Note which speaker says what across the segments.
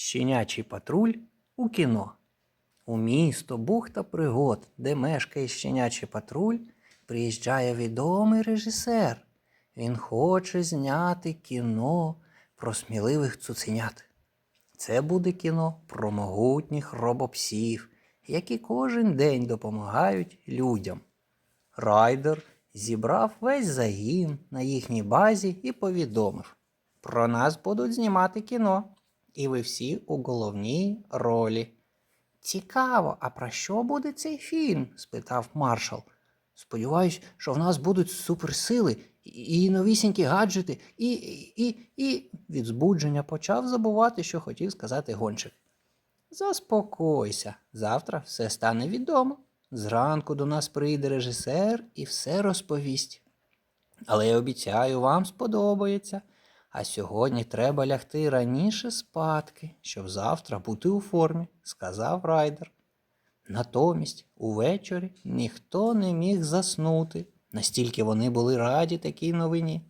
Speaker 1: Щенячий патруль у кіно. У місто бухта пригод, де мешкає щенячий патруль, приїжджає відомий режисер. Він хоче зняти кіно про сміливих цуценят. Це буде кіно про могутніх робопсів, які кожен день допомагають людям. Райдер зібрав весь загін на їхній базі і повідомив: Про нас будуть знімати кіно, і ви всі у головній ролі. Цікаво, а про що буде цей фільм? спитав маршал. Сподіваюсь, що в нас будуть суперсили і новісінькі гаджети, і, і, і від збудження почав забувати, що хотів сказати гонщик. Заспокойся, завтра все стане відомо. Зранку до нас прийде режисер і все розповість. Але я обіцяю, вам сподобається. А сьогодні треба лягти раніше спадки, щоб завтра бути у формі, сказав райдер. Натомість увечері ніхто не міг заснути, настільки вони були раді такій новині.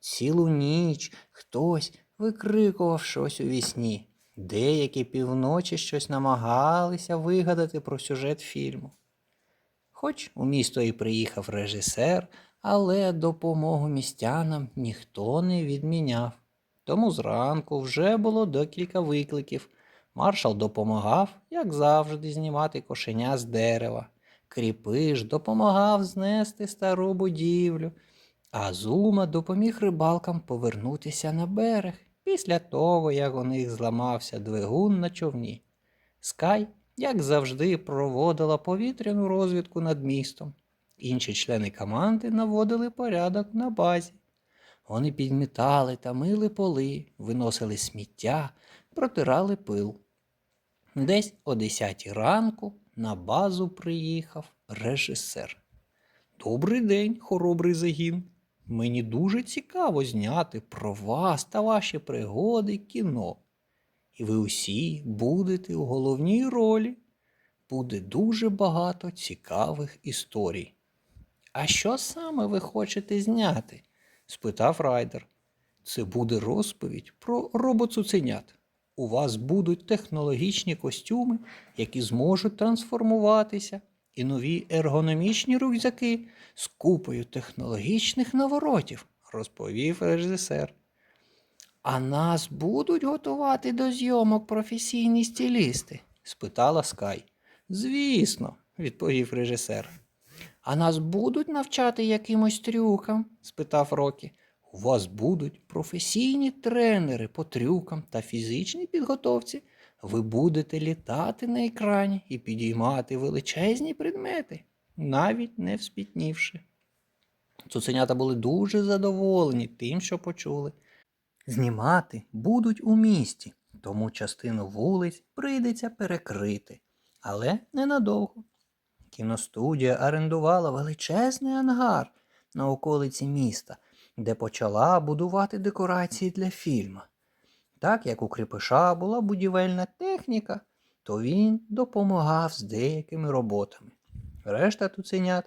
Speaker 1: Цілу ніч хтось викрикував щось у вісні. Деякі півночі щось намагалися вигадати про сюжет фільму. Хоч у місто і приїхав режисер, але допомогу містянам ніхто не відміняв. Тому зранку вже було декілька викликів. Маршал допомагав, як завжди, знімати кошеня з дерева. Кріпиш допомагав знести стару будівлю, а Зума допоміг рибалкам повернутися на берег після того, як у них зламався двигун на човні. Скай, як завжди, проводила повітряну розвідку над містом. Інші члени команди наводили порядок на базі. Вони підмітали та мили поли, виносили сміття, протирали пил. Десь о 10 ранку на базу приїхав режисер. Добрий день, хоробрий загін. Мені дуже цікаво зняти про вас та ваші пригоди кіно. І ви усі будете у головній ролі. Буде дуже багато цікавих історій. А що саме ви хочете зняти? спитав райдер. Це буде розповідь про робоцуценят. У вас будуть технологічні костюми, які зможуть трансформуватися, і нові ергономічні рюкзаки з купою технологічних наворотів, розповів режисер. А нас будуть готувати до зйомок професійні стилісти? спитала Скай. Звісно, відповів режисер. А нас будуть навчати якимось трюкам? спитав Рокі. У вас будуть професійні тренери по трюкам та фізичній підготовці. Ви будете літати на екрані і підіймати величезні предмети, навіть не вспітнівши. Цуценята були дуже задоволені тим, що почули. Знімати будуть у місті, тому частину вулиць прийдеться перекрити, але ненадовго. Кіностудія орендувала величезний ангар на околиці міста, де почала будувати декорації для фільму. Так як у Кріпиша була будівельна техніка, то він допомагав з деякими роботами. Решта туценят,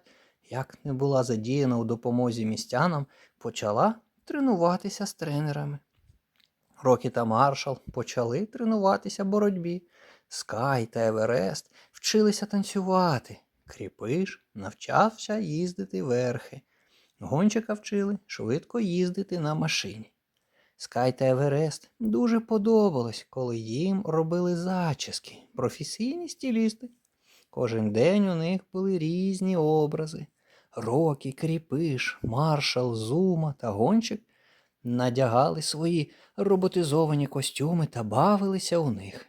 Speaker 1: як не була задіяна у допомозі містянам, почала тренуватися з тренерами. Рокі та Маршал почали тренуватися боротьбі. Скай та Еверест вчилися танцювати. Кріпиш навчався їздити верхи. Гончика вчили швидко їздити на машині. Скай та Еверест дуже подобалось, коли їм робили зачіски, професійні стилісти. Кожен день у них були різні образи. Рокі, кріпиш, маршал, зума та гончик надягали свої роботизовані костюми та бавилися у них,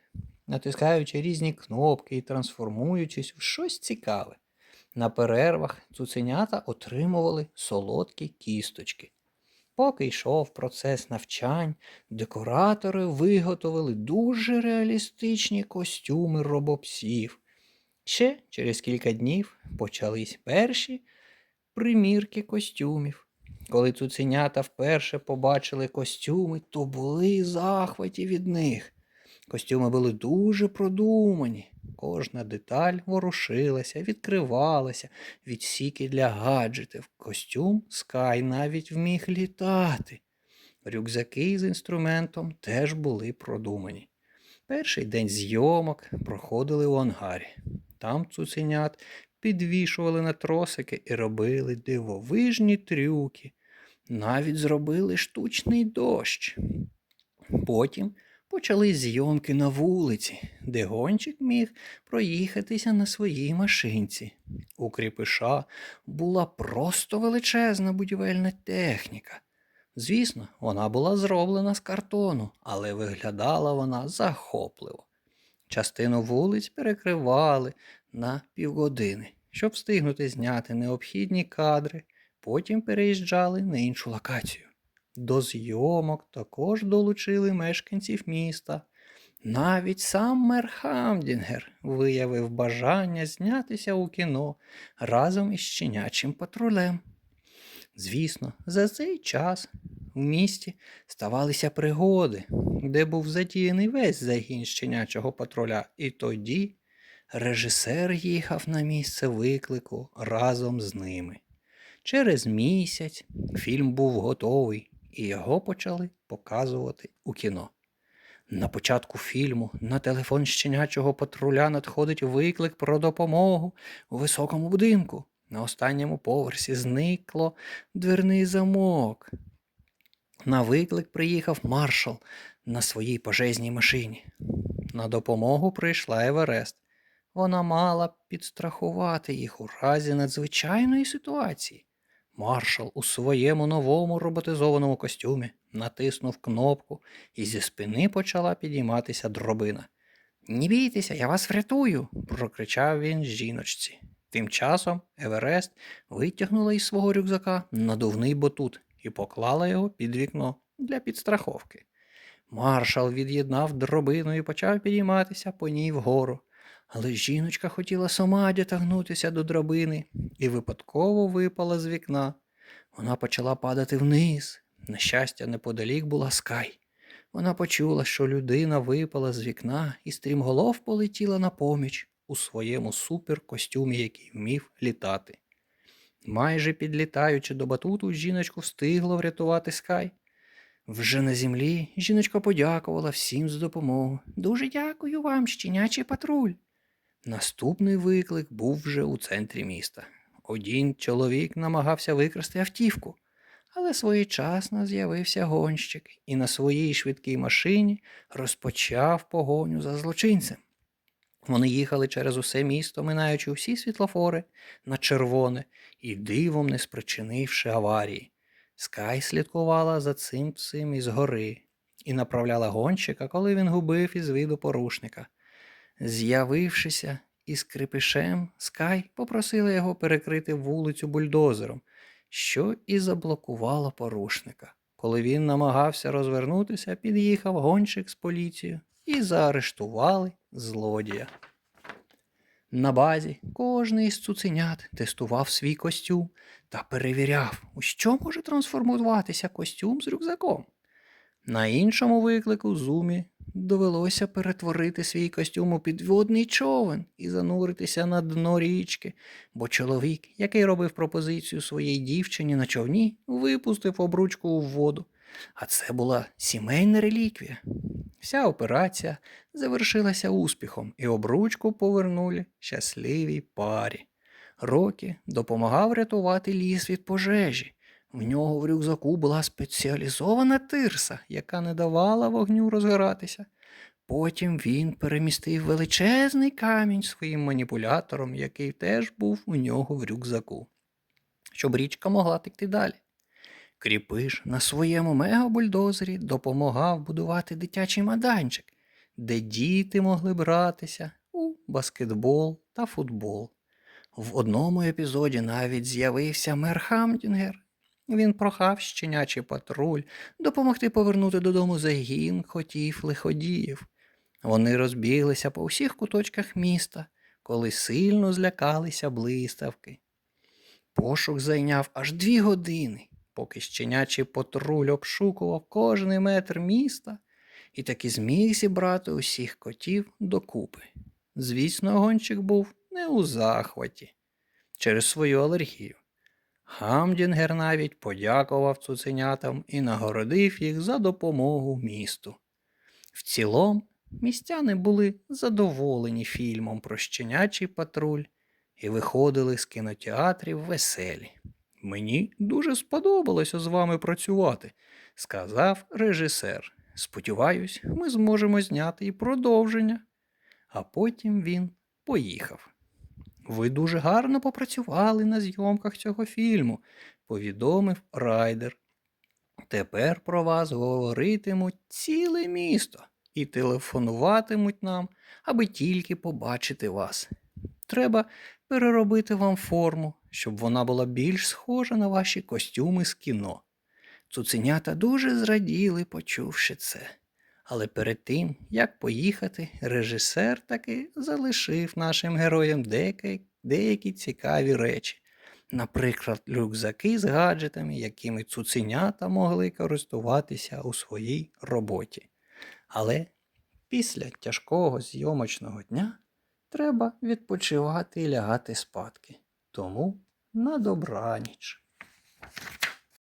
Speaker 1: натискаючи різні кнопки і трансформуючись в щось цікаве. На перервах цуценята отримували солодкі кісточки. Поки йшов процес навчань, декоратори виготовили дуже реалістичні костюми робопсів. Ще через кілька днів почались перші примірки костюмів. Коли цуценята вперше побачили костюми, то були захваті від них. Костюми були дуже продумані. Кожна деталь ворушилася, відкривалася, відсіки для гаджетів. Костюм Скай навіть вміг літати. Рюкзаки з інструментом теж були продумані. Перший день зйомок проходили у ангарі. Там цуценят підвішували на тросики і робили дивовижні трюки. Навіть зробили штучний дощ. Потім почали зйомки на вулиці, де гонщик міг проїхатися на своїй машинці. У кріпиша була просто величезна будівельна техніка. Звісно, вона була зроблена з картону, але виглядала вона захопливо. Частину вулиць перекривали на півгодини, щоб встигнути зняти необхідні кадри, потім переїжджали на іншу локацію. До зйомок також долучили мешканців міста. Навіть сам мер Хамдінгер виявив бажання знятися у кіно разом із щенячим патрулем. Звісно, за цей час в місті ставалися пригоди, де був задіяний весь загін щенячого патруля, і тоді режисер їхав на місце виклику разом з ними. Через місяць фільм був готовий, і його почали показувати у кіно. На початку фільму на телефон щенячого патруля надходить виклик про допомогу у високому будинку. На останньому поверсі зникло дверний замок. На виклик приїхав маршал на своїй пожезній машині. На допомогу прийшла Еверест. Вона мала підстрахувати їх у разі надзвичайної ситуації. Маршал у своєму новому роботизованому костюмі натиснув кнопку, і зі спини почала підійматися дробина. Не бійтеся, я вас врятую, прокричав він жіночці. Тим часом Еверест витягнула із свого рюкзака надувний ботут і поклала його під вікно для підстраховки. Маршал від'єднав дробину і почав підійматися по ній вгору. Але жіночка хотіла сама дітагнутися до драбини і випадково випала з вікна. Вона почала падати вниз. На щастя, неподалік була скай. Вона почула, що людина випала з вікна і стрімголов полетіла на поміч у своєму суперкостюмі, який вмів літати. Майже підлітаючи до батуту, жіночку встигло врятувати скай. Вже на землі жіночка подякувала всім за допомогу. Дуже дякую вам, щенячий патруль. Наступний виклик був вже у центрі міста. Один чоловік намагався викрасти автівку, але своєчасно з'явився гонщик і на своїй швидкій машині розпочав погоню за злочинцем. Вони їхали через усе місто, минаючи всі світлофори на червоне і дивом не спричинивши аварії. Скай слідкувала за цим псим із гори і направляла гонщика, коли він губив із виду порушника. З'явившися із крипишем, Скай попросила його перекрити вулицю бульдозером, що і заблокувало порушника. Коли він намагався розвернутися, під'їхав гонщик з поліцією і заарештували злодія. На базі кожний із цуценят тестував свій костюм та перевіряв, у що може трансформуватися костюм з рюкзаком. На іншому виклику Зумі довелося перетворити свій костюм у підводний човен і зануритися на дно річки, бо чоловік, який робив пропозицію своїй дівчині на човні, випустив обручку у воду. А це була сімейна реліквія. Вся операція завершилася успіхом, і обручку повернули щасливій парі. Рокі допомагав рятувати ліс від пожежі. В нього в рюкзаку була спеціалізована тирса, яка не давала вогню розгоратися. Потім він перемістив величезний камінь своїм маніпулятором, який теж був у нього в рюкзаку, щоб річка могла текти далі. Кріпиш на своєму мегабульдозері допомагав будувати дитячий майданчик, де діти могли братися у баскетбол та футбол. В одному епізоді навіть з'явився мер Хамдінгер. Він прохав щенячий патруль допомогти повернути додому загін котів лиходіїв. Вони розбіглися по всіх куточках міста, коли сильно злякалися блиставки. Пошук зайняв аж дві години, поки щенячий патруль обшукував кожний метр міста і таки зміг зібрати усіх котів докупи. Звісно, гонщик був не у захваті через свою алергію. Гамдінгер навіть подякував цуценятам і нагородив їх за допомогу місту. В цілому, Містяни були задоволені фільмом про щенячий патруль і виходили з кінотеатрів веселі. Мені дуже сподобалося з вами працювати, сказав режисер. Сподіваюсь, ми зможемо зняти і продовження. А потім він поїхав. Ви дуже гарно попрацювали на зйомках цього фільму, повідомив райдер. Тепер про вас говоритимуть ціле місто і телефонуватимуть нам, аби тільки побачити вас. Треба переробити вам форму, щоб вона була більш схожа на ваші костюми з кіно. Цуценята дуже зраділи, почувши це. Але перед тим, як поїхати, режисер таки залишив нашим героям деякі, деякі цікаві речі. Наприклад, рюкзаки з гаджетами, якими цуценята могли користуватися у своїй роботі. Але після тяжкого зйомочного дня треба відпочивати і лягати спадки. Тому на добраніч.